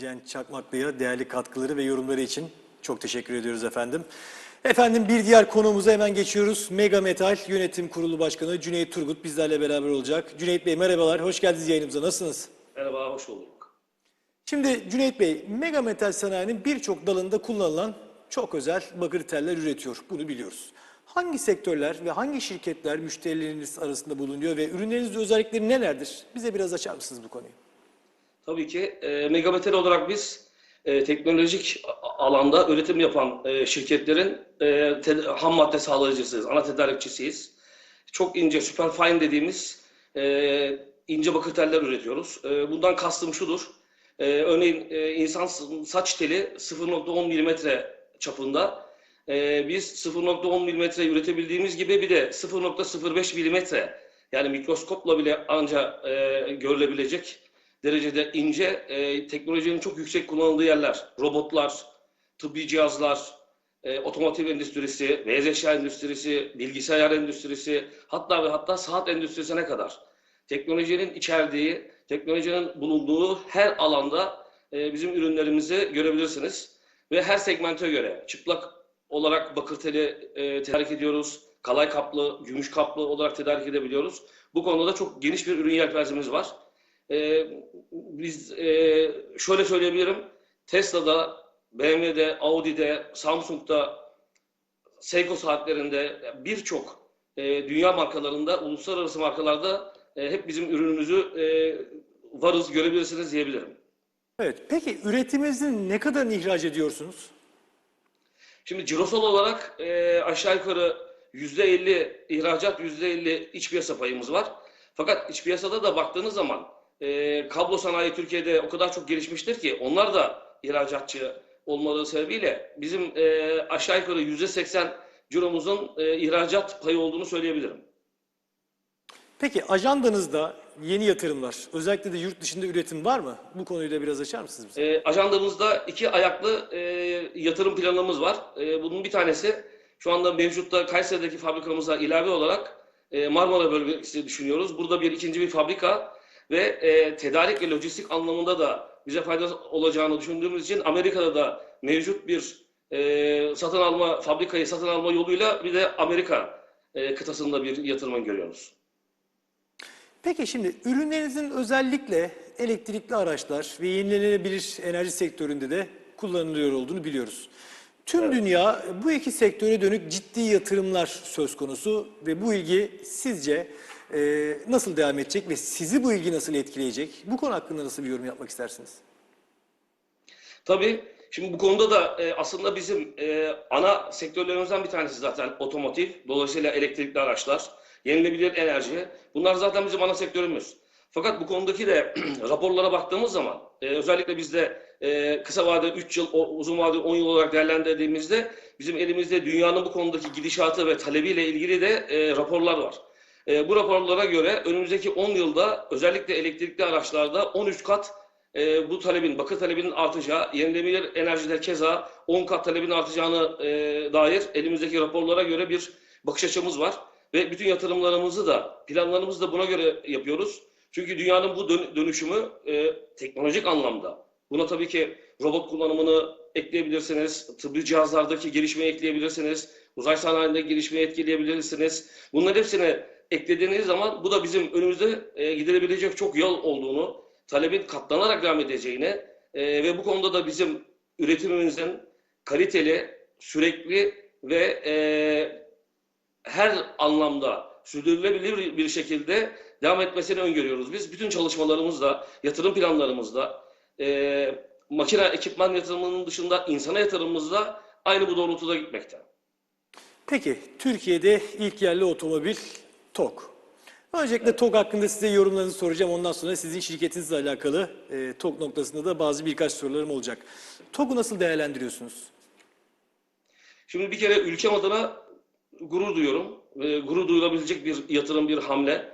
Cem Çakmaklı'ya değerli katkıları ve yorumları için çok teşekkür ediyoruz efendim. Efendim bir diğer konumuza hemen geçiyoruz. Mega Metal Yönetim Kurulu Başkanı Cüneyt Turgut bizlerle beraber olacak. Cüneyt Bey merhabalar, hoş geldiniz yayınımıza. Nasılsınız? Merhaba, hoş bulduk. Şimdi Cüneyt Bey, Mega Metal sanayinin birçok dalında kullanılan çok özel bakır teller üretiyor. Bunu biliyoruz. Hangi sektörler ve hangi şirketler müşterileriniz arasında bulunuyor ve ürünlerinizin özellikleri nelerdir? Bize biraz açar mısınız bu konuyu? Tabii ki e, Megametal olarak biz e, teknolojik alanda üretim yapan e, şirketlerin e, te- ham madde sağlayıcısıyız, ana tedarikçisiyiz. Çok ince, superfine dediğimiz e, ince bakır teller üretiyoruz. E, bundan kastım şudur. E, örneğin e, insan saç teli 0.10 milimetre çapında. E, biz 0.10 milimetre üretebildiğimiz gibi bir de 0.05 milimetre yani mikroskopla bile anca e, görülebilecek derecede ince, e, teknolojinin çok yüksek kullanıldığı yerler, robotlar, tıbbi cihazlar, e, otomotiv endüstrisi, beyaz eşya endüstrisi, bilgisayar endüstrisi, hatta ve hatta saat endüstrisine kadar teknolojinin içerdiği, teknolojinin bulunduğu her alanda e, bizim ürünlerimizi görebilirsiniz. Ve her segmente göre çıplak olarak bakır teli e, tedarik ediyoruz, kalay kaplı, gümüş kaplı olarak tedarik edebiliyoruz. Bu konuda da çok geniş bir ürün yelpazemiz var. Ee, biz e, şöyle söyleyebilirim. Tesla'da, BMW'de, Audi'de, Samsung'da, Seiko saatlerinde birçok e, dünya markalarında, uluslararası markalarda e, hep bizim ürünümüzü e, varız görebilirsiniz diyebilirim. Evet, peki üretiminizin ne kadarını ihraç ediyorsunuz? Şimdi cirosal olarak e, aşağı yukarı %50 ihracat, %50 iç piyasa payımız var. Fakat iç piyasada da baktığınız zaman e, kablo sanayi Türkiye'de o kadar çok gelişmiştir ki onlar da ihracatçı olmaları sebebiyle bizim e, aşağı yukarı %80 ciromuzun e, ihracat payı olduğunu söyleyebilirim. Peki ajandanızda yeni yatırımlar, özellikle de yurt dışında üretim var mı? Bu konuyu da biraz açar mısınız bize? E, ajandamızda iki ayaklı e, yatırım planımız var. E, bunun bir tanesi şu anda mevcutta Kayseri'deki fabrikamıza ilave olarak e, Marmara bölgesi düşünüyoruz. Burada bir ikinci bir fabrika ve e, tedarik ve lojistik anlamında da bize fayda olacağını düşündüğümüz için Amerika'da da mevcut bir e, satın alma fabrikayı satın alma yoluyla bir de Amerika e, kıtasında bir yatırım görüyoruz. Peki şimdi ürünlerinizin özellikle elektrikli araçlar ve yenilenebilir enerji sektöründe de kullanılıyor olduğunu biliyoruz. Tüm dünya bu iki sektöre dönük ciddi yatırımlar söz konusu ve bu ilgi sizce e, nasıl devam edecek ve sizi bu ilgi nasıl etkileyecek? Bu konu hakkında nasıl bir yorum yapmak istersiniz? Tabii. Şimdi bu konuda da e, aslında bizim e, ana sektörlerimizden bir tanesi zaten otomotiv. Dolayısıyla elektrikli araçlar, yenilenebilir enerji. Bunlar zaten bizim ana sektörümüz. Fakat bu konudaki de raporlara baktığımız zaman e, özellikle bizde e, kısa vade 3 yıl, o- uzun vade 10 yıl olarak değerlendirdiğimizde bizim elimizde dünyanın bu konudaki gidişatı ve talebiyle ilgili de e, raporlar var. E, bu raporlara göre önümüzdeki 10 yılda özellikle elektrikli araçlarda 13 kat e, bu talebin, bakır talebinin artacağı, yenilenebilir enerjide keza 10 kat talebin artacağını e, dair elimizdeki raporlara göre bir bakış açımız var. Ve bütün yatırımlarımızı da, planlarımızı da buna göre yapıyoruz. Çünkü dünyanın bu dön- dönüşümü e, teknolojik anlamda. Buna tabii ki robot kullanımını ekleyebilirsiniz, tıbbi cihazlardaki gelişmeyi ekleyebilirsiniz, uzay sanayinde gelişmeyi etkileyebilirsiniz. Bunların hepsini eklediğiniz zaman bu da bizim önümüzde e, gidilebilecek çok yol olduğunu, talebin katlanarak devam edeceğini e, ve bu konuda da bizim üretimimizin kaliteli, sürekli ve e, her anlamda sürdürülebilir bir şekilde devam etmesini öngörüyoruz. Biz bütün çalışmalarımızda, yatırım planlarımızda, e, makine ekipman yatırımının dışında insana yatırımımızda aynı bu doğrultuda gitmekte. Peki Türkiye'de ilk yerli otomobil TOG. Öncelikle TOG hakkında size yorumlarınızı soracağım. Ondan sonra sizin şirketinizle alakalı e, TOG noktasında da bazı birkaç sorularım olacak. TOG'u nasıl değerlendiriyorsunuz? Şimdi bir kere ülkem adına gurur duyuyorum. E, gurur duyulabilecek bir yatırım, bir hamle.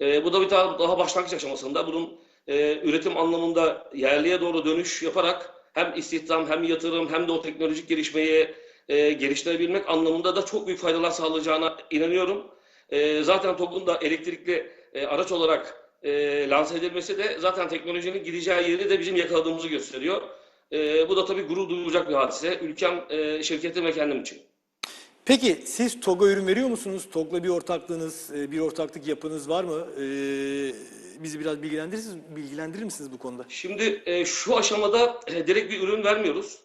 E, bu da bir daha, daha başlangıç aşamasında. Bunun e, üretim anlamında yerliye doğru dönüş yaparak hem istihdam hem yatırım hem de o teknolojik gelişmeyi e, geliştirebilmek anlamında da çok büyük faydalar sağlayacağına inanıyorum. E, zaten TOG'un da elektrikli e, araç olarak e, lanse edilmesi de zaten teknolojinin gideceği yeri de bizim yakaladığımızı gösteriyor. E, bu da tabii gurur duyulacak bir hadise. Ülkem, e, şirketim ve kendim için. Peki siz TOG'a ürün veriyor musunuz? TOG'la bir ortaklığınız, e, bir ortaklık yapınız var mı? E, bizi biraz bilgilendirirsiniz, bilgilendirir misiniz bu konuda? Şimdi e, şu aşamada e, direkt bir ürün vermiyoruz.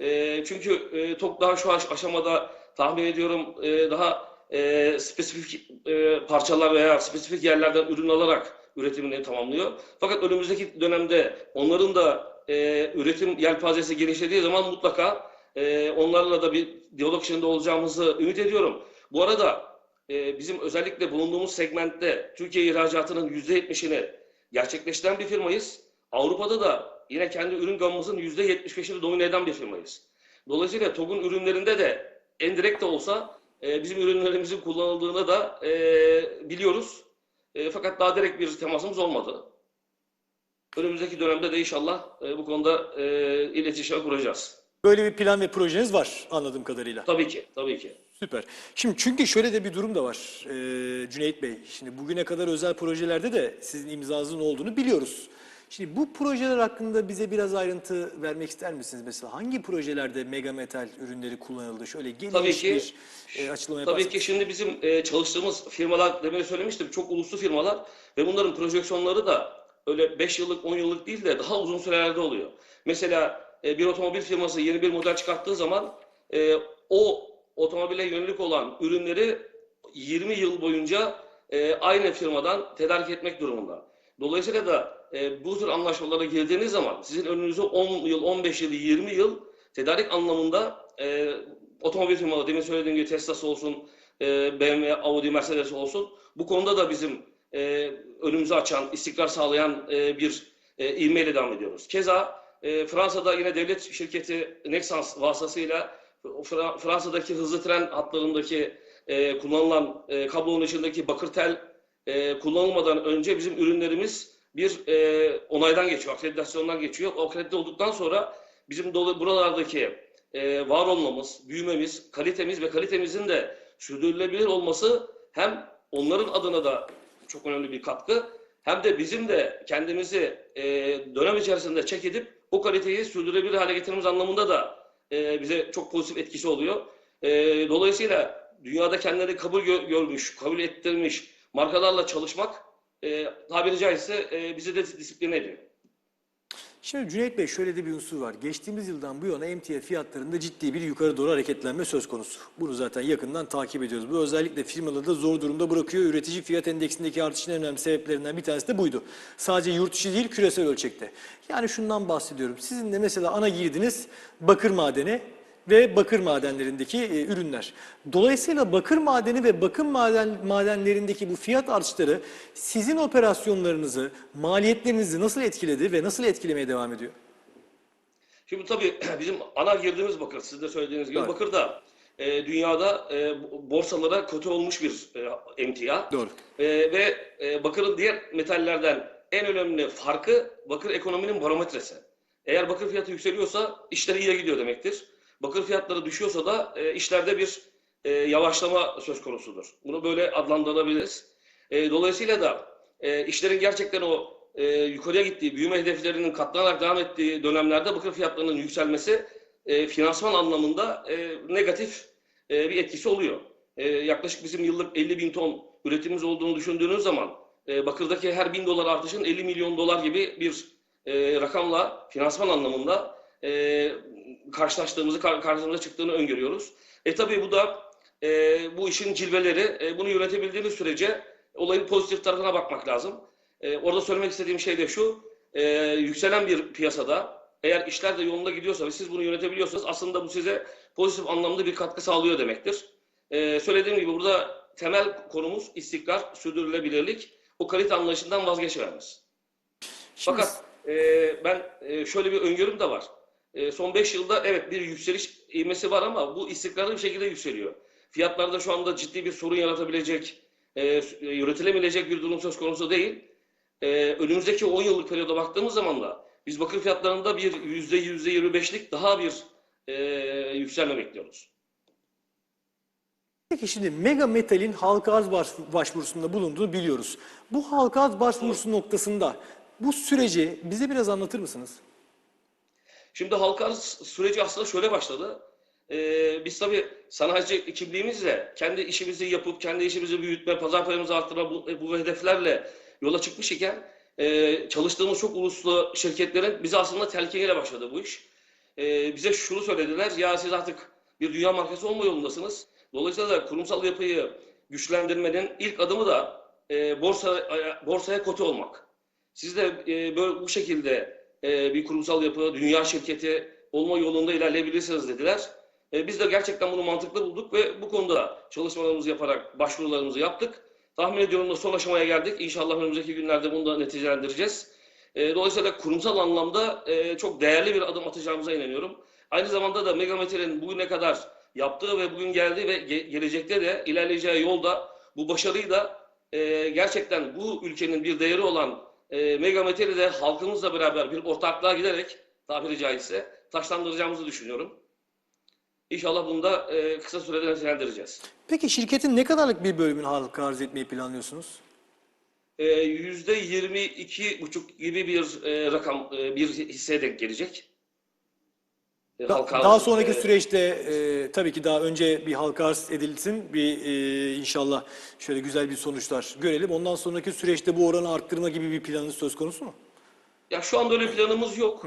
E, çünkü e, TOK daha şu aş- aşamada tahmin ediyorum e, daha e, spesifik e, parçalar veya spesifik yerlerden ürün alarak üretimini tamamlıyor. Fakat önümüzdeki dönemde onların da e, üretim yelpazesi genişlediği zaman mutlaka e, onlarla da bir diyalog içinde olacağımızı ümit ediyorum. Bu arada e, bizim özellikle bulunduğumuz segmentte Türkiye ihracatının %70'ini gerçekleştiren bir firmayız. Avrupa'da da yine kendi ürün gamımızın %75'ini domine eden bir firmayız. Dolayısıyla TOG'un ürünlerinde de endirekt de olsa e, bizim ürünlerimizin kullanıldığını da e, biliyoruz. E, fakat daha direkt bir temasımız olmadı. Önümüzdeki dönemde de inşallah e, bu konuda e, iletişim kuracağız. Böyle bir plan ve projeniz var anladığım kadarıyla. Tabii ki, tabii ki. Süper. Şimdi çünkü şöyle de bir durum da var ee, Cüneyt Bey. Şimdi bugüne kadar özel projelerde de sizin imzanızın olduğunu biliyoruz. Şimdi bu projeler hakkında bize biraz ayrıntı vermek ister misiniz? Mesela hangi projelerde mega metal ürünleri kullanıldı? Şöyle geniş Tabii ki. bir e, açıklama Tabii ki şimdi bizim e, çalıştığımız firmalar demin söylemiştim çok uluslu firmalar ve bunların projeksiyonları da öyle 5 yıllık 10 yıllık değil de daha uzun sürelerde oluyor. Mesela e, bir otomobil firması yeni bir model çıkarttığı zaman e, o otomobile yönelik olan ürünleri 20 yıl boyunca e, aynı firmadan tedarik etmek durumunda. Dolayısıyla da e, bu tür anlaşmalara girdiğiniz zaman sizin önünüze 10 yıl, 15 yıl, 20 yıl tedarik anlamında e, otomobil firmaları, demin söylediğim gibi Tesla'sı olsun, e, BMW, Audi, Mercedes olsun. Bu konuda da bizim e, önümüzü açan, istikrar sağlayan e, bir e, ivmeyle devam ediyoruz. Keza e, Fransa'da yine devlet şirketi Nexans vasıtasıyla Fra- Fransa'daki hızlı tren hatlarındaki e, kullanılan e, kablonun içindeki bakır tel e, kullanılmadan önce bizim ürünlerimiz bir e, onaydan geçiyor, akreditasyondan geçiyor. O akredite olduktan sonra bizim dolu, buralardaki e, var olmamız, büyümemiz, kalitemiz ve kalitemizin de sürdürülebilir olması hem onların adına da çok önemli bir katkı hem de bizim de kendimizi e, dönem içerisinde çek edip o kaliteyi sürdürülebilir hale getirmemiz anlamında da e, bize çok pozitif etkisi oluyor. E, dolayısıyla dünyada kendileri kabul gö- görmüş, kabul ettirmiş markalarla çalışmak e, tabiri caizse e, bizi de disipline ediyor. Şimdi Cüneyt Bey şöyle de bir unsur var. Geçtiğimiz yıldan bu yana emtia fiyatlarında ciddi bir yukarı doğru hareketlenme söz konusu. Bunu zaten yakından takip ediyoruz. Bu özellikle firmaları da zor durumda bırakıyor. Üretici fiyat endeksindeki artışın en önemli sebeplerinden bir tanesi de buydu. Sadece yurt içi değil küresel ölçekte. Yani şundan bahsediyorum. Sizin de mesela ana girdiniz bakır madeni ve bakır madenlerindeki e, ürünler. Dolayısıyla bakır madeni ve bakır maden madenlerindeki bu fiyat artışları sizin operasyonlarınızı, maliyetlerinizi nasıl etkiledi ve nasıl etkilemeye devam ediyor? Şimdi tabii bizim ana girdiğimiz bakır, siz de söylediğiniz gibi Evet. bakır da e, dünyada e, borsalara kötü olmuş bir e, emtia. Doğru. E, ve e, bakırın diğer metallerden en önemli farkı bakır ekonominin barometresi. Eğer bakır fiyatı yükseliyorsa işler iyiye gidiyor demektir. Bakır fiyatları düşüyorsa da e, işlerde bir e, yavaşlama söz konusudur. Bunu böyle adlandırabiliriz. E, dolayısıyla da e, işlerin gerçekten o e, yukarıya gittiği, büyüme hedeflerinin katlanarak devam ettiği dönemlerde bakır fiyatlarının yükselmesi e, finansman anlamında e, negatif e, bir etkisi oluyor. E, yaklaşık bizim yıllık 50 bin ton üretimimiz olduğunu düşündüğünüz zaman e, bakırdaki her bin dolar artışın 50 milyon dolar gibi bir e, rakamla finansman anlamında e, karşılaştığımızı, kar- karşımıza çıktığını öngörüyoruz. E tabii bu da e, bu işin cilveleri. E, bunu yönetebildiğiniz sürece olayın pozitif tarafına bakmak lazım. E, orada söylemek istediğim şey de şu, e, yükselen bir piyasada eğer işler de yolunda gidiyorsa ve siz bunu yönetebiliyorsanız aslında bu size pozitif anlamda bir katkı sağlıyor demektir. E, söylediğim gibi burada temel konumuz istikrar, sürdürülebilirlik, o kalite anlayışından vazgeçmemiz. Şimdi- Fakat e, ben e, şöyle bir öngörüm de var. E, son 5 yılda evet bir yükseliş ivmesi var ama bu istikrarlı bir şekilde yükseliyor. Fiyatlarda şu anda ciddi bir sorun yaratabilecek, e, yürütülemeyecek bir durum söz konusu değil. E, önümüzdeki 10 yıllık periyoda baktığımız zaman da biz bakır fiyatlarında bir yüzde yüzde 25'lik daha bir e, yükselme bekliyoruz. Peki şimdi Mega Metal'in halka arz baş- başvurusunda bulunduğunu biliyoruz. Bu halka arz başvurusu noktasında bu süreci bize biraz anlatır mısınız? Şimdi halka süreci aslında şöyle başladı. Ee, biz tabii sanayici kimliğimizle kendi işimizi yapıp kendi işimizi büyütme, pazar payımızı arttırma bu, bu hedeflerle yola çıkmış iken e, çalıştığımız çok uluslu şirketlerin bize aslında telkiniyle başladı bu iş. E, bize şunu söylediler, ya siz artık bir dünya markası olma yolundasınız. Dolayısıyla da kurumsal yapıyı güçlendirmenin ilk adımı da e, borsa borsaya kote olmak. Siz de e, böyle bu şekilde e, bir kurumsal yapı, dünya şirketi olma yolunda ilerleyebilirsiniz dediler. E, biz de gerçekten bunu mantıklı bulduk ve bu konuda çalışmalarımızı yaparak başvurularımızı yaptık. Tahmin ediyorum da son aşamaya geldik. İnşallah önümüzdeki günlerde bunu da neticelendireceğiz. E, dolayısıyla kurumsal anlamda çok değerli bir adım atacağımıza inanıyorum. Aynı zamanda da Megametal'in bugüne kadar yaptığı ve bugün geldiği ve ge- gelecekte de ilerleyeceği yolda bu başarıyı da gerçekten bu ülkenin bir değeri olan e, Megametal'i de halkımızla beraber bir ortaklığa giderek tabiri caizse taşlandıracağımızı düşünüyorum. İnşallah bunu da e, kısa sürede neticelendireceğiz. Peki şirketin ne kadarlık bir bölümünü halka arz etmeyi planlıyorsunuz? E, iki buçuk gibi bir e, rakam, e, bir hisseye denk gelecek. Halka daha sonraki süreçte e, tabii ki daha önce bir halka arz edilsin. Bir e, inşallah şöyle güzel bir sonuçlar görelim. Ondan sonraki süreçte bu oranı arttırma gibi bir planınız söz konusu mu? Ya şu anda öyle bir planımız yok.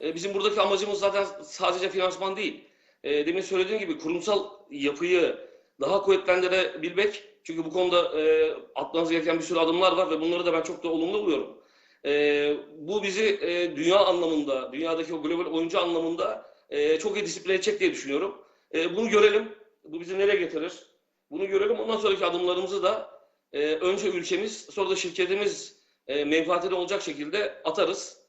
E, Bizim buradaki amacımız zaten sadece finansman değil. E, Demin söylediğim gibi kurumsal yapıyı daha kuvvetlendirebilmek. Çünkü bu konuda e, atmanız gereken bir sürü adımlar var ve bunları da ben çok da olumlu buluyorum. E, bu bizi e, dünya anlamında, dünyadaki o global oyuncu anlamında e, çok iyi disipline edecek diye düşünüyorum. E, bunu görelim. Bu bizi nereye getirir? Bunu görelim. Ondan sonraki adımlarımızı da e, önce ülkemiz, sonra da şirketimiz e, menfaatine olacak şekilde atarız.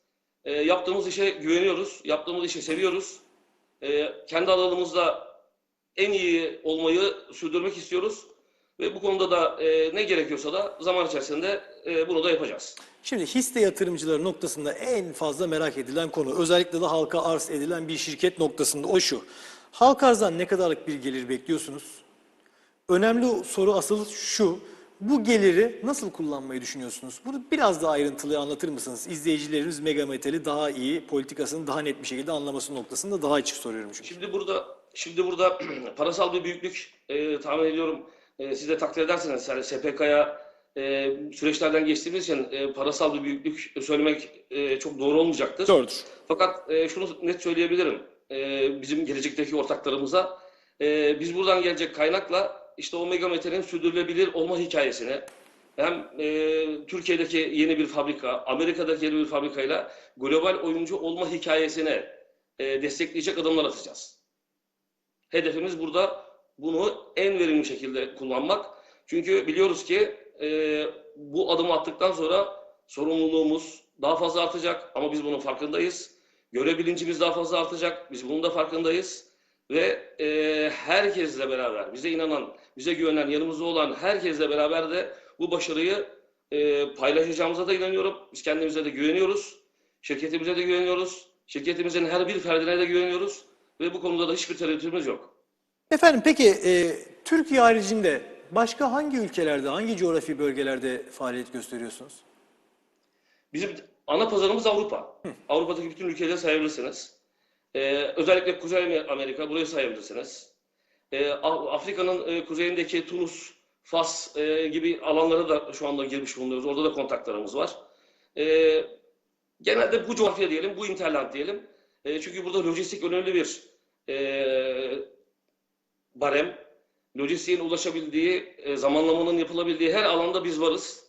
E, yaptığımız işe güveniyoruz, yaptığımız işi seviyoruz. E, kendi alanımızda en iyi olmayı sürdürmek istiyoruz. Ve bu konuda da e, ne gerekiyorsa da zaman içerisinde e, bunu da yapacağız. Şimdi hisse yatırımcıları noktasında en fazla merak edilen konu, özellikle de halka arz edilen bir şirket noktasında o şu. Halka arzdan ne kadarlık bir gelir bekliyorsunuz? Önemli soru asıl şu. Bu geliri nasıl kullanmayı düşünüyorsunuz? Bunu biraz daha ayrıntılı anlatır mısınız? İzleyicilerimiz Megametal'i daha iyi, politikasını daha net bir şekilde anlaması noktasında daha açık soruyorum çünkü. Şimdi burada şimdi burada parasal bir büyüklük e, tahmin ediyorum e, siz de takdir edersiniz. Yani SPK'ya e, süreçlerden geçtiğimiz için e, parasal bir büyüklük söylemek e, çok doğru olmayacaktır. Doğrudur. Fakat e, şunu net söyleyebilirim. E, bizim gelecekteki ortaklarımıza e, biz buradan gelecek kaynakla işte o Megametal'in sürdürülebilir olma hikayesini hem e, Türkiye'deki yeni bir fabrika, Amerika'daki yeni bir fabrikayla global oyuncu olma hikayesine e, destekleyecek adımlar atacağız. Hedefimiz burada bunu en verimli şekilde kullanmak. Çünkü biliyoruz ki e, bu adımı attıktan sonra sorumluluğumuz daha fazla artacak ama biz bunun farkındayız. Görev bilincimiz daha fazla artacak. Biz bunun da farkındayız. Ve e, herkesle beraber, bize inanan, bize güvenen, yanımızda olan herkesle beraber de bu başarıyı e, paylaşacağımıza da inanıyorum. Biz kendimize de güveniyoruz. Şirketimize de güveniyoruz. Şirketimizin her bir ferdine de güveniyoruz. Ve bu konuda da hiçbir tereddütümüz yok. Efendim peki e, Türkiye haricinde başka hangi ülkelerde, hangi coğrafi bölgelerde faaliyet gösteriyorsunuz? Bizim ana pazarımız Avrupa. Avrupa'daki bütün ülkeleri sayabilirsiniz. Ee, özellikle Kuzey Amerika, burayı sayabilirsiniz. Ee, Af- Afrika'nın e, kuzeyindeki Tunus, Fas e, gibi alanlara da şu anda girmiş bulunuyoruz. Orada da kontaklarımız var. Ee, genelde bu coğrafya diyelim, bu interland diyelim. E, çünkü burada lojistik önemli bir e, barem. Lojistiğin ulaşabildiği, e, zamanlamanın yapılabildiği her alanda biz varız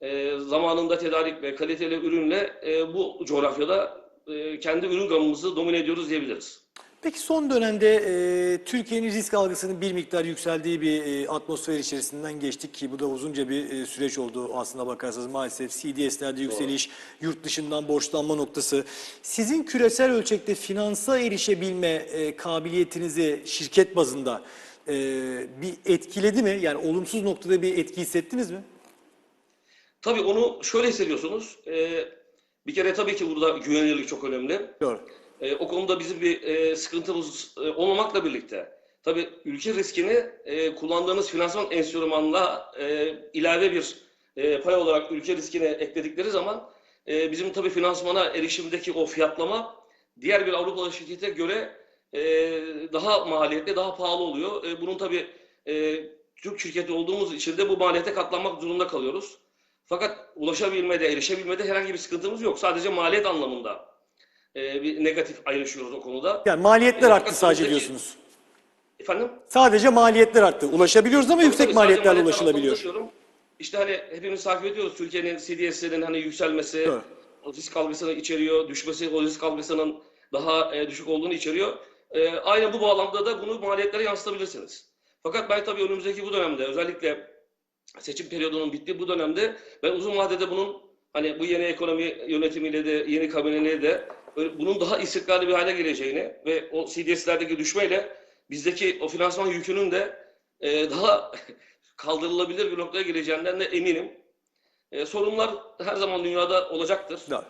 e, zamanında tedarik ve kaliteli ürünle e, bu coğrafyada e, kendi ürün gamımızı domine ediyoruz diyebiliriz. Peki son dönemde e, Türkiye'nin risk algısının bir miktar yükseldiği bir e, atmosfer içerisinden geçtik ki bu da uzunca bir e, süreç oldu aslında bakarsanız maalesef CDS'lerde yükseliş, yurt dışından borçlanma noktası. Sizin küresel ölçekte finansa erişebilme e, kabiliyetinizi şirket bazında e, bir etkiledi mi? Yani olumsuz noktada bir etki hissettiniz mi? Tabii onu şöyle hissediyorsunuz. E, bir kere tabii ki burada güvenilirlik çok önemli. Doğru. E, o konuda bizim bir e, sıkıntımız e, olmamakla birlikte tabii ülke riskini e, kullandığınız finansman enstrümanla e, ilave bir e, pay olarak ülke riskine ekledikleri zaman e, bizim tabii finansmana erişimdeki o fiyatlama diğer bir Avrupalı şirkete göre e, daha maliyetli, daha pahalı oluyor. E, bunun tabii e, Türk şirketi olduğumuz için de bu maliyete katlanmak durumunda kalıyoruz. Fakat ulaşabilmede, erişebilmede herhangi bir sıkıntımız yok. Sadece maliyet anlamında e, bir negatif ayrışıyoruz o konuda. Yani maliyetler E, arttı sadece diyorsunuz. Efendim? Sadece maliyetler arttı. Ulaşabiliyoruz ama yüksek Tabii maliyetlerle maliyetler ulaşılabiliyor. İşte hani hepimiz takip ediyoruz Türkiye'nin CDS'lerin hani yükselmesi, Evet. o risk algısını içeriyor, düşmesi o risk algısının daha e, düşük olduğunu içeriyor. E, aynen bu bağlamda da bunu maliyetlere yansıtabilirsiniz. Fakat ben tabii önümüzdeki bu dönemde özellikle seçim periyodunun bittiği bu dönemde ben uzun vadede bunun hani bu yeni ekonomi yönetimiyle de yeni kabineyle de bunun daha istikrarlı bir hale geleceğini ve o CDS'lerdeki düşmeyle bizdeki o finansman yükünün de e, daha kaldırılabilir bir noktaya geleceğinden de eminim. E, sorunlar her zaman dünyada olacaktır. Evet.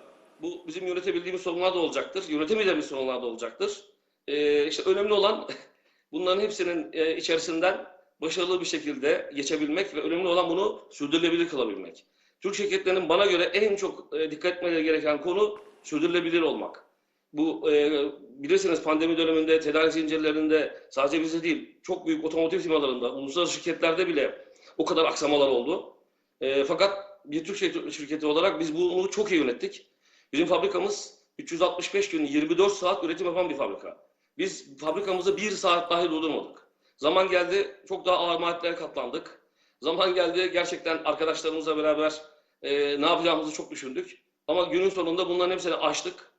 Bu bizim yönetebildiğimiz sorunlar da olacaktır. Yönetemeyeceğimiz sorunlar da olacaktır. E, işte önemli olan bunların hepsinin e, içerisinden başarılı bir şekilde geçebilmek ve önemli olan bunu sürdürülebilir kılabilmek. Türk şirketlerinin bana göre en çok e, dikkat etmeleri gereken konu sürdürülebilir olmak. Bu e, bilirsiniz pandemi döneminde tedarik zincirlerinde sadece bizde değil çok büyük otomotiv firmalarında, uluslararası şirketlerde bile o kadar aksamalar oldu. E, fakat bir Türk şirketi olarak biz bunu çok iyi yönettik. Bizim fabrikamız 365 gün 24 saat üretim yapan bir fabrika. Biz fabrikamızı bir saat dahi durdurmadık. Zaman geldi çok daha ağır maliyetlere katlandık. Zaman geldi gerçekten arkadaşlarımızla beraber e, ne yapacağımızı çok düşündük. Ama günün sonunda bunların hepsini aştık.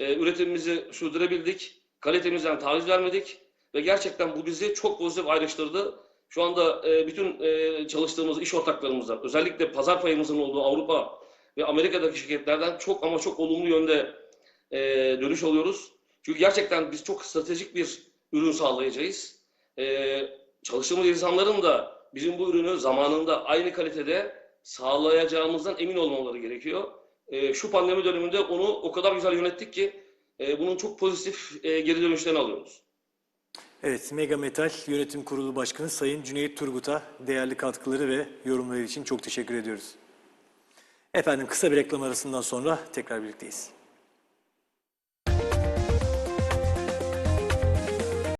E, üretimimizi sürdürebildik. Kalitemizden taviz vermedik. Ve gerçekten bu bizi çok pozitif ayrıştırdı. Şu anda e, bütün e, çalıştığımız iş ortaklarımızdan, özellikle pazar payımızın olduğu Avrupa ve Amerika'daki şirketlerden çok ama çok olumlu yönde e, dönüş alıyoruz. Çünkü gerçekten biz çok stratejik bir ürün sağlayacağız. E, çalıştığımız insanların da bizim bu ürünü zamanında aynı kalitede sağlayacağımızdan emin olmaları gerekiyor. E, şu pandemi döneminde onu o kadar güzel yönettik ki e, bunun çok pozitif e, geri dönüşlerini alıyoruz. Evet, Mega Metal Yönetim Kurulu Başkanı Sayın Cüneyt Turgut'a değerli katkıları ve yorumları için çok teşekkür ediyoruz. Efendim kısa bir reklam arasından sonra tekrar birlikteyiz.